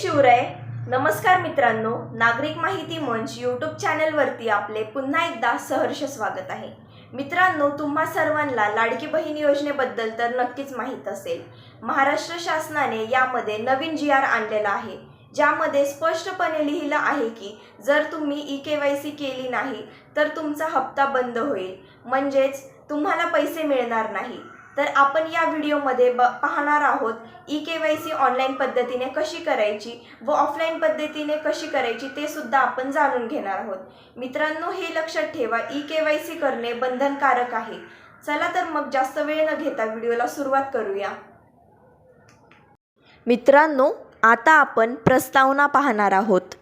शिवराय. नमस्कार मित्रांनो नागरिक माहिती मंच यूट्यूब चॅनलवरती आपले पुन्हा एकदा सहर्ष स्वागत आहे. मित्रांनो तुम्हा सर्वांना लाडकी बहीण योजनेबद्दल तर नक्कीच माहीत असेल. महाराष्ट्र शासनाने यामध्ये नवीन जी आर आणलेला आहे. ज्यामध्ये स्पष्टपणे लिहिलं आहे की जर तुम्ही ई के वाय सी केली नाही तर तुमचा हप्ता बंद होईल. म्हणजेच तुम्हाला पैसे मिळणार नाही. तर आपण या व्हिडिओमध्ये ब पाहणार आहोत E K Y C online पद्धतीने कशी करायची व ऑफलाईन पद्धतीने कशी करायची ते सुद्धा आपण जाणून घेणार आहोत. मित्रांनो हे लक्षात ठेवा ई के वाय सी करणे बंधनकारक आहे. चला तर मग जास्त वेळ न घेता व्हिडिओला सुरुवात करूया. मित्रांनो आता आपण प्रस्तावना पाहणार आहोत.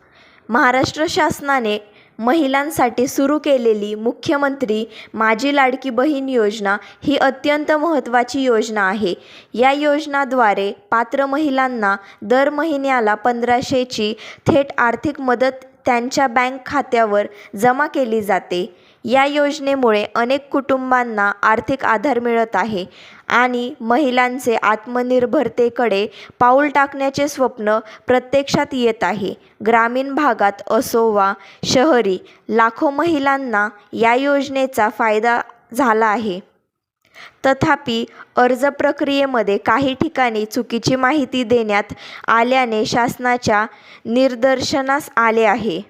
महाराष्ट्र शासनाने महिलांसाठी सुरू केलेली मुख्यमंत्री माझी लाडकी बहीण योजना ही अत्यंत महत्त्वाची योजना आहे. या योजनाद्वारे पात्र महिलांना दर महिन्याला पंधराशेची थेट आर्थिक मदत त्यांच्या बँक खात्यावर जमा केली जाते. या योजनेमुळे अनेक कुटुंबांना आर्थिक आधार मिळत आहे. आणि महिलांचे आत्मनिर्भरतेकडे पाऊल टाकण्याचे स्वप्न प्रत्यक्षात येत आहे. ग्रामीण भागात असो वा शहरी लाखो महिलांना या योजनेचा फायदा झाला आहे. तथापि अर्ज प्रक्रियेमध्ये काही ठिकाणी चुकीची माहिती देण्यात आल्याने शासनाच्या निदर्शनास आले आहे.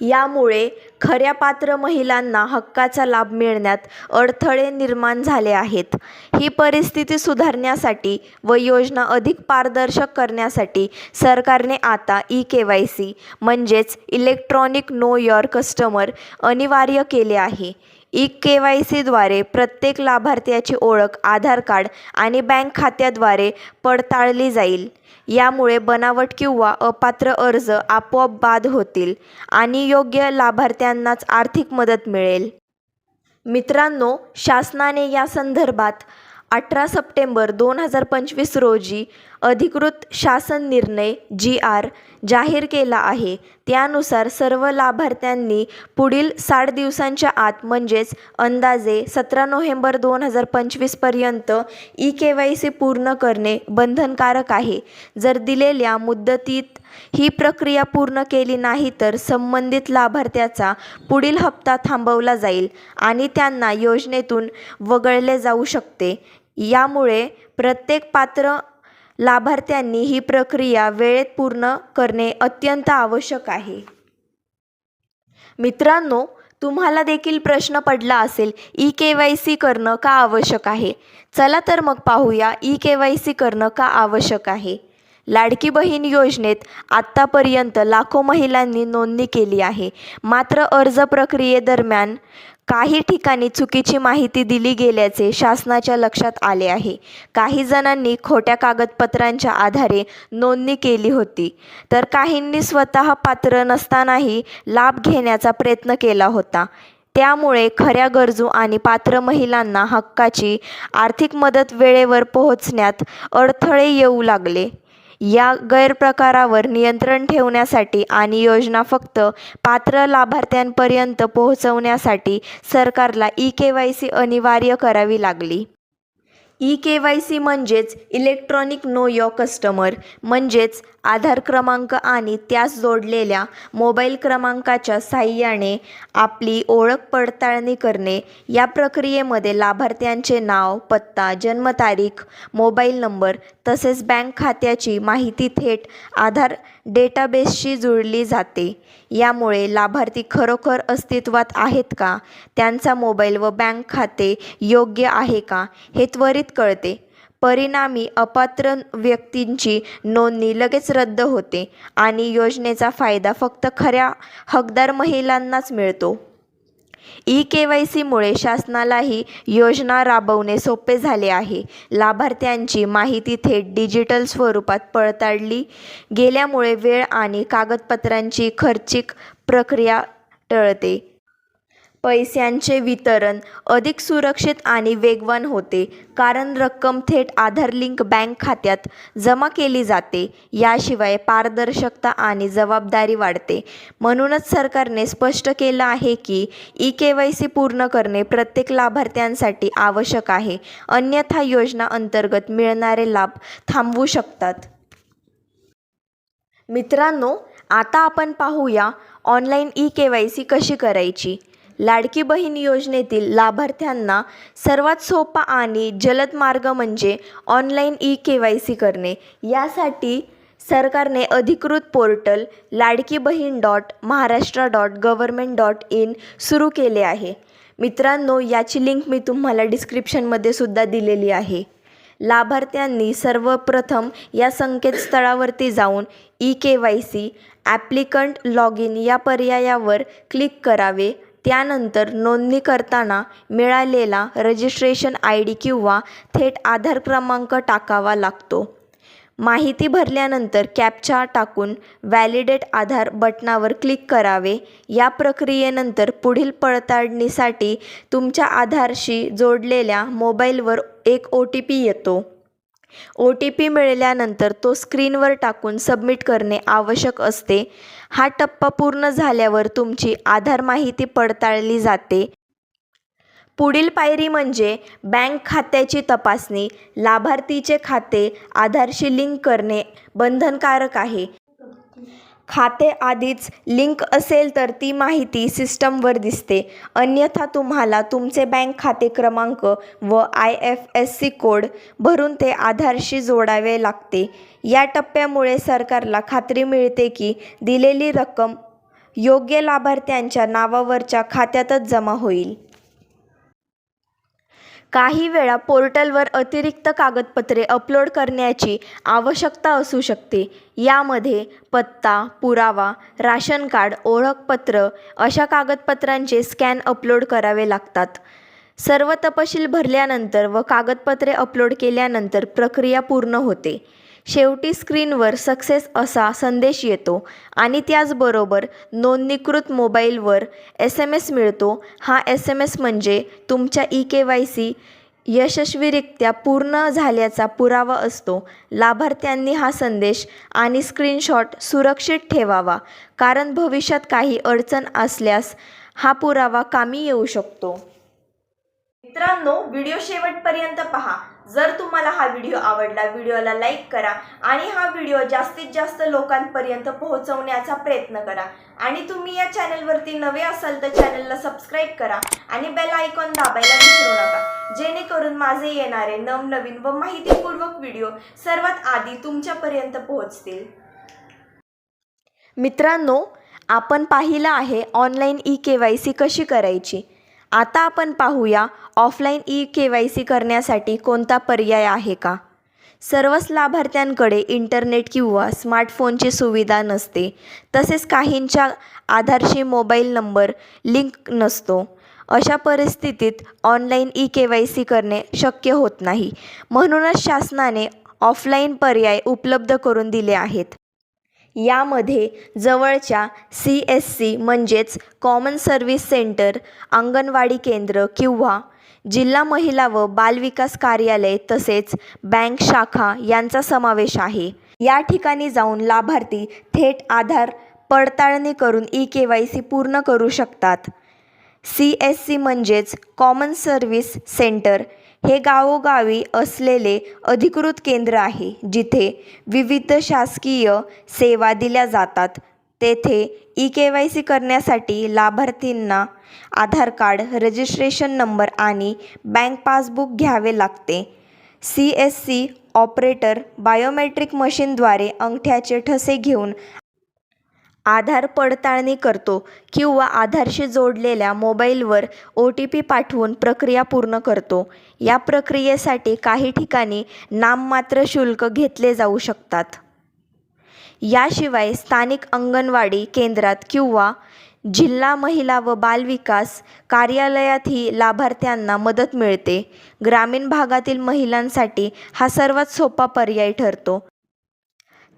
यामुळे खऱ्या पात्र महिलांना हक्काचा लाभ मिळण्यात अडथळे निर्माण झाले आहेत. ही परिस्थिती सुधारण्यासाठी व योजना अधिक पारदर्शक करण्यासाठी सरकारने आता ई के वाय सी म्हणजेच इलेक्ट्रॉनिक नो युअर कस्टमर अनिवार्य केले आहे. ई के वाय सीद्वारे प्रत्येक लाभार्थ्याची ओळख आधार कार्ड आणि बँक खात्याद्वारे पडताळली जाईल. यामुळे बनावट किंवा अपात्र अर्ज आपोआप बाद होतील आणि योग्य लाभार्थ्यांनाच आर्थिक मदत मिळेल. मित्रांनो शासनाने या संदर्भात अठरा सप्टेंबर दोन हजार पंचवीस रोजी अधिकृत शासन निर्णय जी आर जाहीर केला आहे. त्यानुसार सर्व लाभार्थ्यांनी पुढील साठ दिवसांच्या आत म्हणजेच अंदाजे सतरा नोव्हेंबर दोन हजार पंचवीसपर्यंत ई के वाय सी पूर्ण करणे बंधनकारक आहे. जर दिलेल्या मुदतीत ही प्रक्रिया पूर्ण केली नाही तर संबंधित लाभार्थ्याचा पुढील हप्ता थांबवला जाईल आणि त्यांना योजनेतून वगळले जाऊ शकते. यामुळे प्रत्येक पात्र लाभार्थ्यांनी ही प्रक्रिया वेळेत पूर्ण करणे अत्यंत आवश्यक आहे. मित्रांनो तुम्हाला देखील प्रश्न पडला असेल ई के वाय सी करणं का आवश्यक आहे? चला तर मग पाहूया ई के वाय सी करणं का आवश्यक आहे. लाडकी बहीण योजनेत आत्तापर्यंत लाखो महिलांनी नोंदणी केली आहे. मात्र अर्ज प्रक्रियेदरम्यान काही ठिकाणी चुकीची माहिती दिली गेल्याचे शासनाच्या लक्षात आले आहे. काही जणांनी खोट्या कागदपत्रांच्या आधारे नोंदणी केली होती. तर काहींनी स्वतः पात्र नसतानाही लाभ घेण्याचा प्रयत्न केला होता. त्यामुळे खऱ्या गरजू आणि पात्र महिलांना हक्काची आर्थिक मदत वेळेवर पोहोचण्यात अडथळे येऊ लागले. या गैरप्रकारावर नियंत्रण ठेवण्यासाठी आणि योजना फक्त पात्र लाभार्थ्यांपर्यंत पोहोचवण्यासाठी सरकारला ई के वाय सी अनिवार्य करावी लागली. ई के वाय सी म्हणजेच इलेक्ट्रॉनिक नो यो कस्टमर म्हणजेच आधार क्रमांक आणि त्यास जोडलेल्या मोबाईल क्रमांकाच्या साहाय्याने आपली ओळख पडताळणी करणे. या प्रक्रियेमध्ये लाभार्थ्यांचे नाव पत्ता जन्मतारीख मोबाईल नंबर तसेच बँक खात्याची माहिती थेट आधार डेटाबेसशी जुळली जाते. यामुळे लाभार्थी खरोखर अस्तित्वात आहेत का? त्यांचा मोबाईल व बँक खाते योग्य आहे का? हे त्वरित कळते. परिणामी अपात्र व्यक्तींची नोंदणी लगेच रद्द होते आणि योजनेचा फायदा फक्त खऱ्या हकदार महिलांनाच मिळतो. ई के वाय सीमुळे शासनालाही योजना राबवणे सोपे झाले आहे. लाभार्थ्यांची माहिती थेट डिजिटल स्वरूपात पडताळली गेल्यामुळे वेळ आणि कागदपत्रांची खर्चिक प्रक्रिया टळते. पैशांचे वितरण अधिक सुरक्षित आणि वेगवान होते कारण रक्कम थेट आधार लिंक बँक खात्यात जमा केली जाते. याशिवाय पारदर्शकता आणि जबाबदारी वाढते. म्हणूनच सरकारने स्पष्ट केलं आहे की ई के वाय सी पूर्ण करणे प्रत्येक लाभार्थ्यांसाठी आवश्यक आहे. अन्यथा योजना अंतर्गत मिळणारे लाभ थांबवू शकतात. मित्रांनो आता आपण पाहूया online E K Y C कशी करायची? लाडकी बहीण योजनेतील लाभार्थ्यांना सर्वात सोपा आणि जलद मार्ग म्हणजे online E K Y C करणे. यासाठी सरकारने अधिकृत portal Ladki Bahin dot Maharashtra dot government dot in सुरू केले आहे. मित्रांनो याची लिंक मी तुम्हाला डिस्क्रिप्शनमध्ये सुद्धा दिलेली आहे. लाभार्थ्यांनी सर्वप्रथम या संकेतस्थळावरती जाऊन E K Y C applicant log in या पर्यायावर क्लिक करावे. त्यानंतर नोंदणी करताना मिळालेला रजिस्ट्रेशन आय डी किंवा थेट आधार क्रमांक टाकावा लागतो. माहिती भरल्यानंतर कॅप्चा टाकून व्हॅलिडेट आधार बटनावर क्लिक करावे. या प्रक्रियेनंतर पुढील पडताळणीसाठी तुमच्या आधारशी जोडलेल्या मोबाईलवर एक ओ टी पी येतो. ओ टी पी मिळाल्यानंतर तो स्क्रीनवर टाकून सबमिट करणे आवश्यक असते. हा टप्पा पूर्ण झाल्यावर तुमची आधार माहिती पडताळली जाते. पुढील पायरी म्हणजे बँक खात्याची तपासणी. लाभार्थीचे खाते आधारशी लिंक करणे बंधनकारक आहे. खाते आधीच लिंक असेल तर ती माहिती सिस्टमवर दिसते. अन्यथा तुम्हाला तुमचे बँक खाते क्रमांक व I F S C code भरून ते आधारशी जोडावे लागते. या टप्प्यामुळे सरकारला खात्री मिळते की दिलेली रक्कम योग्य लाभार्थ्यांच्या नावावरच्या खात्यातच जमा होईल. काही वेळा पोर्टलवर अतिरिक्त कागदपत्रे अपलोड करण्याची आवश्यकता असू शकते. यामध्ये पत्ता पुरावा राशन कार्ड ओळखपत्र अशा कागदपत्रांचे स्कॅन अपलोड करावे लागतात. सर्व तपशील भरल्यानंतर व कागदपत्रे अपलोड केल्यानंतर प्रक्रिया पूर्ण होते. शेवटी स्क्रीनवर सक्सेस असा संदेश येतो आणि त्याचबरोबर नोंदणीकृत मोबाईलवर एस एम एस मिळतो. हा एस एम एस म्हणजे तुमच्या ई के वाय सी यशस्वीरित्या पूर्ण झाल्याचा पुरावा असतो. लाभार्थ्यांनी हा संदेश आणि स्क्रीनशॉट सुरक्षित ठेवावा कारण भविष्यात काही अडचण असल्यास हा पुरावा कामी येऊ शकतो. मित्रांनो व्हिडिओ शेवटपर्यंत पहा. जर तुम्हाला हा व्हिडिओ आवडला व्हिडिओला लाईक करा आणि हा व्हिडिओ जास्तीत जास्त लोकांपर्यंत पोहोचवण्याचा प्रयत्न करा. आणि तुम्ही या चॅनलवरती नवे असाल तर चॅनलला सबस्क्राईब करा आणि बेल आयकॉन दाबायला विसरू नका. जेणेकरून माझे येणारे नवनवीन व माहितीपूर्वक व्हिडिओ सर्वात आधी तुमच्यापर्यंत पोहोचतील. मित्रांनो आपण पाहिलं आहे online E K Y C कशी करायची? आता आपण पाहूया offline E K Y C करण्यासाठी कोणता पर्याय आहे का? सर्वच लाभार्थ्यांकडे इंटरनेट किंवा स्मार्टफोनची सुविधा नसते. तसेच काहींच्या आधारशी मोबाईल नंबर लिंक नसतो. अशा परिस्थितीत online E K Y C करणे शक्य होत नाही. म्हणूनच शासनाने ऑफलाईन पर्याय उपलब्ध करून दिले आहेत. यामध्ये जवळच्या सी एस सी म्हणजेच कॉमन सर्व्हिस सेंटर अंगणवाडी केंद्र किंवा जिल्हा महिला व बालविकास कार्यालय तसेच बँक शाखा यांचा समावेश आहे. या ठिकाणी जाऊन लाभार्थी थेट आधार पडताळणी करून ई के वाय सी पूर्ण करू शकतात. सी एस सी म्हणजेच कॉमन सर्व्हिस सेंटर हे गावोगावी असलेले अधिकृत केंद्र आहे जिथे विविध शासकीय सेवा दिल्या जातात. तेथे ई के वाय सी करण्यासाठी लाभार्थींना आधार कार्ड रजिस्ट्रेशन नंबर आणि बँक पासबुक घ्यावे लागते. C S C operator biometric मशीनद्वारे अंगठ्याचे ठसे घेऊन आधार पडताळणी करतो किंवा आधारशी जोडलेल्या मोबाईलवर ओ टी पी पाठवून प्रक्रिया पूर्ण करतो. या प्रक्रियेसाठी काही ठिकाणी नाममात्र शुल्क घेतले जाऊ शकतात. याशिवाय स्थानिक अंगणवाडी केंद्रात किंवा जिल्हा महिला व बालविकास कार्यालयातही लाभार्थ्यांना मदत मिळते. ग्रामीण भागातील महिलांसाठी हा सर्वात सोपा पर्याय ठरतो.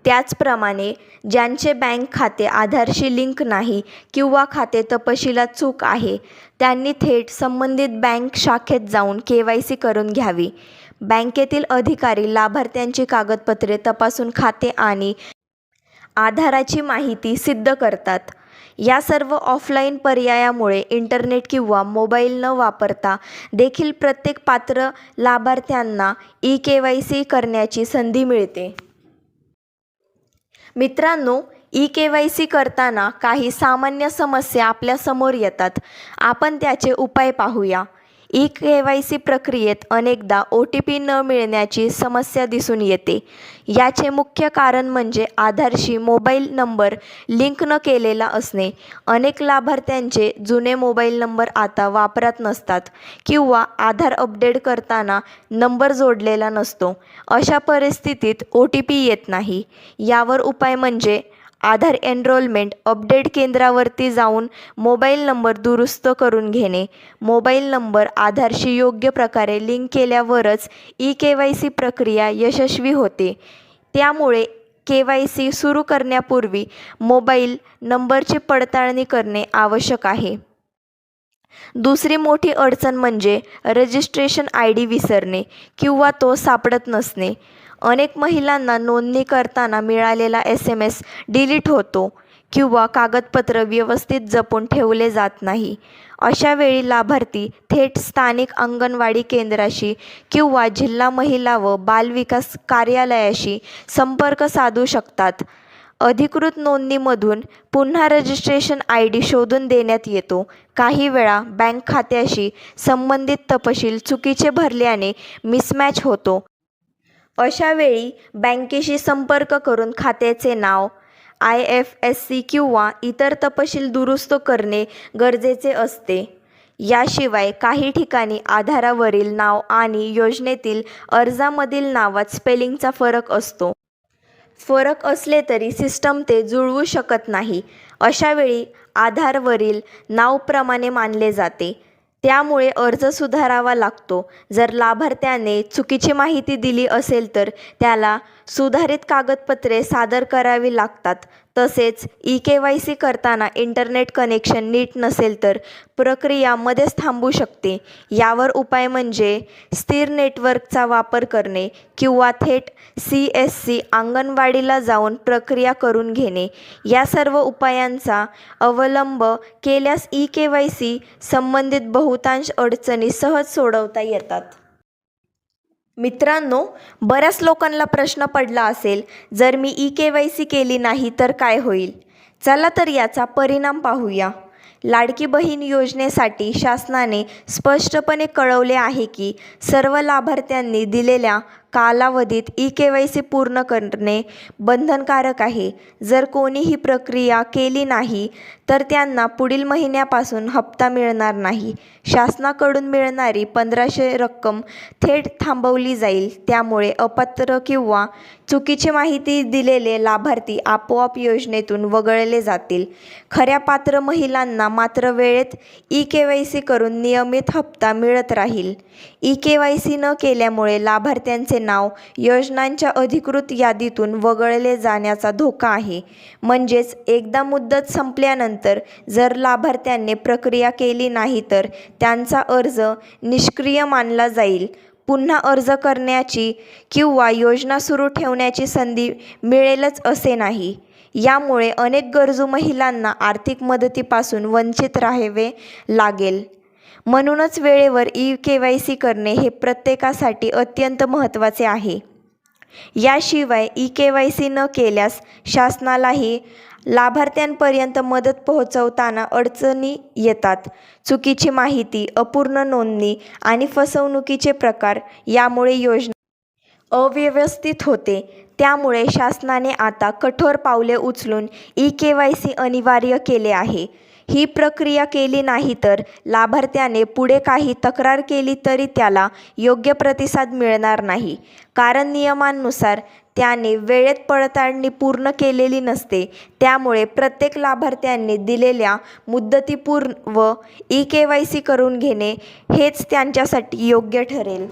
त्याचप्रमाणे ज्यांचे बँक खाते आधारशी लिंक नाही किंवा खाते तपशिलात चूक आहे त्यांनी थेट संबंधित बँक शाखेत जाऊन के वाय सी करून घ्यावी. बँकेतील अधिकारी लाभार्थ्यांची कागदपत्रे तपासून खाते आणि आधाराची माहिती सिद्ध करतात. या सर्व ऑफलाईन पर्यायामुळे इंटरनेट किंवा मोबाईल न वापरता देखील प्रत्येक पात्र लाभार्थ्यांना ई के वाय सी करण्याची संधी मिळते. मित्रांनो ई के वाय सी करताना काही सामान्य समस्या आपल्यासमोर येतात. आपण त्याचे उपाय पाहूया. ई के वाय सी प्रक्रियेत अनेकदा ओ टी पी न मिळण्याची समस्या दिसून येते. याचे मुख्य कारण म्हणजे आधारशी मोबाईल नंबर लिंक न केलेला असणे. अनेक लाभार्थ्यांचे जुने मोबाईल नंबर आता वापरात नसतात किंवा आधार अपडेट करताना नंबर जोडलेला नसतो. अशा परिस्थितीत ओ टी पी येत नाही. यावर उपाय म्हणजे आधार एनरोलमेंट अपडेट केंद्रावरती जाऊन मोबाईल नंबर दुरुस्त करून घेणे. मोबाईल नंबर आधारशी योग्य प्रकारे लिंक केल्यावरच ई के वाय सी प्रक्रिया यशस्वी होते. त्यामुळे के वाय सी सुरू करण्यापूर्वी मोबाईल नंबरची पडताळणी करणे आवश्यक आहे. दुसरी मोठी अडचण म्हणजे रजिस्ट्रेशन आय डी विसरणे किंवा तो सापडत नसणे. अनेक महिलांना नोंदणी करताना मिळालेला एस एम एस डिलीट होतो किंवा कागदपत्र व्यवस्थित जपून ठेवले जात नाही. अशा वेळी लाभार्थी थेट स्थानिक अंगणवाडी केंद्राशी किंवा जिल्हा महिला व बालविकास कार्यालयाशी संपर्क साधू शकतात. अधिकृत नोंदणीमधून पुन्हा रजिस्ट्रेशन आय डी शोधून देण्यात येतो. काही वेळा बँक खात्याशी संबंधित तपशील चुकीचे भरल्याने मिसमॅच होतो. अशावेळी बँकेशी संपर्क करून खात्याचे नाव आय एफ एस सी किंवा इतर तपशील दुरुस्त करणे गरजेचे असते. याशिवाय काही ठिकाणी आधारावरील नाव आणि योजनेतील अर्जामधील नावात स्पेलिंगचा फरक असतो. फरक असले तरी सिस्टम ते जुळवू शकत नाही. अशावेळी आधारवरील नावप्रमाणे मानले जाते. त्यामुळे अर्ज सुधारावा लागतो. जर लाभार्थ्याने चुकीची माहिती दिली असेल तर त्याला सुधारित कागदपत्रे सादर करावी लागतात. तसेच ई के वाय सी करताना इंटरनेट कनेक्शन नीट नसेल तर प्रक्रिया मध्येच थांबू शकते. यावर उपाय म्हणजे स्थिर नेटवर्कचा वापर करणे किंवा थेट सी एस सी अंगणवाडीला जाऊन प्रक्रिया करून घेणे. या सर्व उपायांचा अवलंब केल्यास ई के वाय सी संबंधित बहुतांश अडचणी सहज सोडवता येतात. मित्रांनो बऱ्याच लोकांना प्रश्न पडला असेल जर मी ई के वाय सी केली नाही तर काय होईल? चला तर याचा परिणाम पाहूया. लाडकी बहीण योजनेसाठी शासनाने स्पष्टपणे कळवले आहे की सर्व लाभार्थ्यांनी दिलेल्या कालावधीत ई के वाय सी पूर्ण करणे बंधनकारक आहे. जर कोणी ही प्रक्रिया केली नाही तर त्यांना पुढील महिन्यापासून हप्ता मिळणार नाही. शासनाकडून मिळणारी पंधराशे रक्कम थेट थांबवली जाईल. त्यामुळे अपात्र किंवा चुकीची माहिती दिलेले लाभार्थी आपोआप योजनेतून वगळले जातील. खऱ्या पात्र महिलांना मात्र वेळेत ई के वाय सी करून नियमित हप्ता मिळत राहील. ई के वाय सी न केल्यामुळे लाभार्थ्यांचे नाव योजनांच्या अधिकृत यादीतून वगळले जाण्याचा धोका आहे. म्हणजेच एकदा मुदत संपल्यानंतर जर लाभार्थ्यांनी प्रक्रिया केली नाही तर त्यांचा अर्ज निष्क्रिय मानला जाईल. पुन्हा अर्ज करण्याची किंवा योजना सुरू ठेवण्याची संधी मिळेलच असे नाही. यामुळे अनेक गरजू महिलांना आर्थिक मदतीपासून वंचित राहावे लागेल. म्हणूनच वेळेवर ई के वाय सी करणे हे प्रत्येकासाठी अत्यंत महत्त्वाचे आहे. याशिवाय ई के वाय सी न केल्यास शासनालाही लाभार्थ्यांपर्यंत मदत पोहोचवताना अडचणी येतात. चुकीची माहिती अपूर्ण नोंदणी आणि फसवणुकीचे प्रकार यामुळे योजना अव्यवस्थित होते. त्यामुळे शासनाने आता कठोर पावले उचलून ई के वाय सी अनिवार्य केले आहे. ही प्रक्रिया केली नाही तर लाभार्थ्याने पुढे काही तक्रार केली तरी त्याला योग्य प्रतिसाद मिळणार नाही. कारण नियमांनुसार त्याने वेळेत पडताळणी पूर्ण केलेली नसते त्यामुळे प्रत्येक लाभार्थ्यांनी दिलेल्या मुदतीपूर्व ई के वाय सी करून घेणे हेच त्यांच्यासाठी योग्य ठरेल.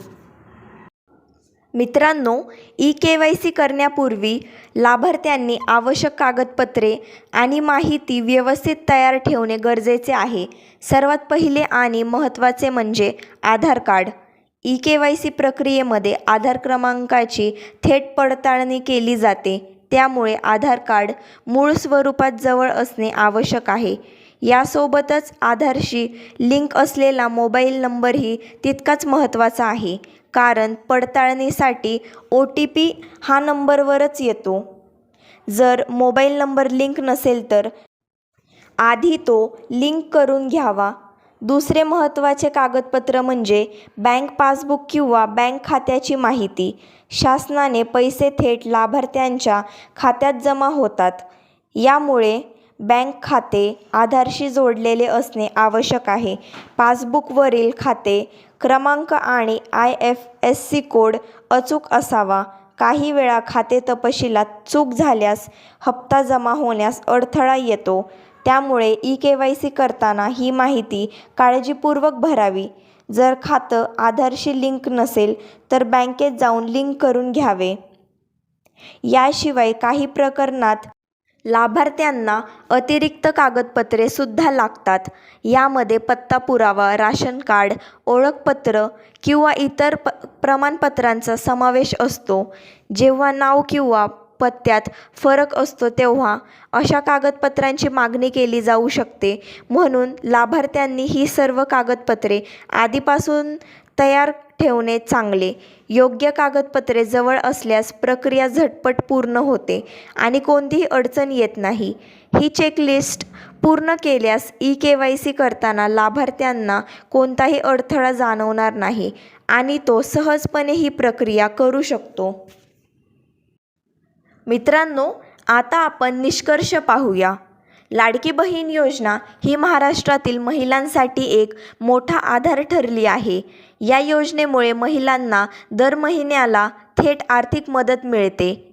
मित्रांनो ई के वाय सी करण्यापूर्वी लाभार्थ्यांनी आवश्यक कागदपत्रे आणि माहिती व्यवस्थित तयार ठेवणे गरजेचे आहे. सर्वात पहिले आणि महत्त्वाचे म्हणजे Aadhaar card. E K Y C प्रक्रियेमध्ये आधार क्रमांकाची थेट पडताळणी केली जाते. त्यामुळे आधार कार्ड मूळ स्वरूपात जवळ असणे आवश्यक आहे. यासोबतच आधारशी लिंक असलेला मोबाईल नंबरही तितकाच महत्त्वाचा आहे. कारण पडताळणीसाठी ओ टी पी हा नंबरवरच येतो. जर मोबाईल नंबर लिंक नसेल तर आधी तो लिंक करून घ्यावा. दुसरे महत्त्वाचे कागदपत्र म्हणजे बँक पासबुक किंवा बँक खात्याची माहिती. शासनाने पैसे थेट लाभार्थ्यांच्या खात्यात जमा होतात. यामुळे बँक खाते आधारशी जोडलेले असणे आवश्यक आहे. पासबुकवरील खाते क्रमांक आणि I F S C code अचूक असावा. काही वेळा खाते तपशिलात चूक झाल्यास हप्ता जमा होण्यास अडथळा येतो. त्यामुळे ई के वाय सी करताना ही माहिती काळजीपूर्वक भरावी. जर खातं आधारशी लिंक नसेल तर बँकेत जाऊन लिंक करून घ्यावे. याशिवाय काही प्रकरणात लाभार्थ्यांना अतिरिक्त कागदपत्रे सुद्धा लागतात. यामध्ये पत्ता पुरावा राशन कार्ड ओळखपत्र किंवा इतर प प्रमाणपत्रांचा समावेश असतो. जेव्हा नाव किंवा पत्त्यात फरक असतो तेव्हा अशा कागदपत्रांची मागणी केली जाऊ शकते. म्हणून लाभार्थ्यांनी ही सर्व कागदपत्रे आधीपासून तयार ठेवणे चांगले. योग्य कागदपत्रे जवळ असल्यास प्रक्रिया झटपट पूर्ण होते आणि कोणतीही अडचण येत नाही. ही चेकलिस्ट पूर्ण केल्यास ई के वाय सी करताना लाभार्थ्यांना कोणताही अडथळा जाणवणार नाही आणि तो सहजपणे ही प्रक्रिया करू शकतो. मित्रांनो आता आपण निष्कर्ष पाहूया. लाडकी बहीण योजना ही महाराष्ट्रातील महिलांसाठी एक मोठा आधार ठरली आहे. या योजनेमुळे महिलांना दर महिन्याला थेट आर्थिक मदत मिळते.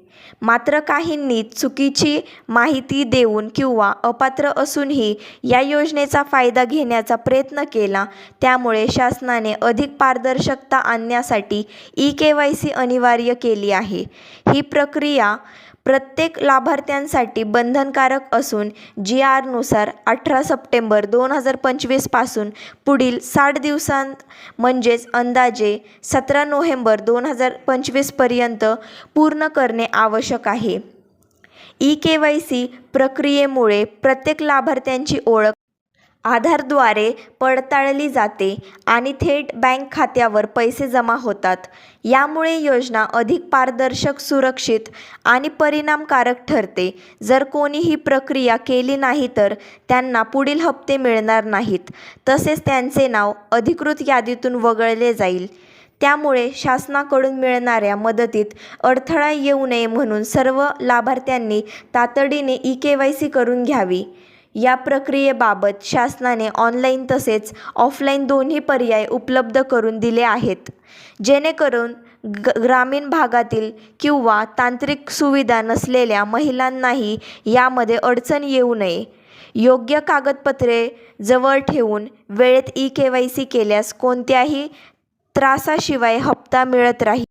मात्र काहींनी चुकीची माहिती देऊन किंवा अपात्र असूनही या योजनेचा फायदा घेण्याचा प्रयत्न केला त्यामुळे शासनाने अधिक पारदर्शकता आणण्यासाठी ई के वाय सी अनिवार्य केली आहे. ही प्रक्रिया प्रत्येक लाभार्थ्यांसाठी बंधनकारक असून जी आरनुसार अठरा सप्टेंबर दोन हजार पंचवीसपासून पुढील साठ दिवसांत म्हणजेच अंदाजे सतरा नोव्हेंबर दोन हजार पंचवीसपर्यंत पूर्ण करणे आवश्यक आहे. ई के वाय सी प्रक्रियेमुळे प्रत्येक लाभार्थ्यांची ओळख आधारद्वारे पडताळली जाते आणि थेट बँक खात्यावर पैसे जमा होतात. यामुळे योजना अधिक पारदर्शक सुरक्षित आणि परिणामकारक ठरते. जर कोणी ही प्रक्रिया केली नाही तर त्यांना पुढील हप्ते मिळणार नाहीत. तसेच त्यांचे नाव अधिकृत यादीतून वगळले जाईल. त्यामुळे शासनाकडून मिळणाऱ्या मदतीत अडथळा येऊ नये म्हणून सर्व लाभार्थ्यांनी तातडीने ई के वाय सी करून घ्यावी. या प्रक्रियेबाबत शासनाने ऑनलाईन तसेच ऑफलाईन दोन्ही पर्याय उपलब्ध करून दिले आहेत. जेणेकरून ग ग्रामीण भागातील किंवा तांत्रिक सुविधा नसलेल्या महिलांनाही यामध्ये अडचण येऊ नये. योग्य कागदपत्रे जवळ ठेवून वेळेत ई के वाय सी केल्यास कोणत्याही त्रासाशिवाय हप्ता मिळत राहील.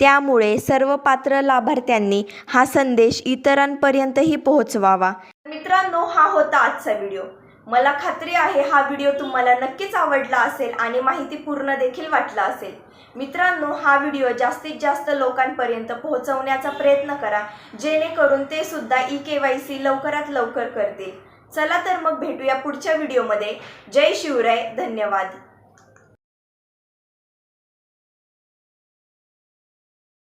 त्यामुळे सर्व पात्र लाभार्थ्यांनी हा संदेश इतरांपर्यंतही पोहोचवावा. मित्रांनो हा होता आजचा व्हिडिओ. मला खात्री आहे हा व्हिडिओ तुम्हाला नक्कीच आवडला असेल आणि माहितीपूर्ण देखील वाटला असेल. मित्रांनो हा व्हिडिओ जास्तीत जास्त लोकांपर्यंत पोहोचवण्याचा प्रयत्न करा जेणेकरून ते सुद्धा ई के वाय सी लवकरात लवकर करतील. चला तर मग भेटूया पुढच्या व्हिडिओमध्ये. जय शिवराय धन्यवाद.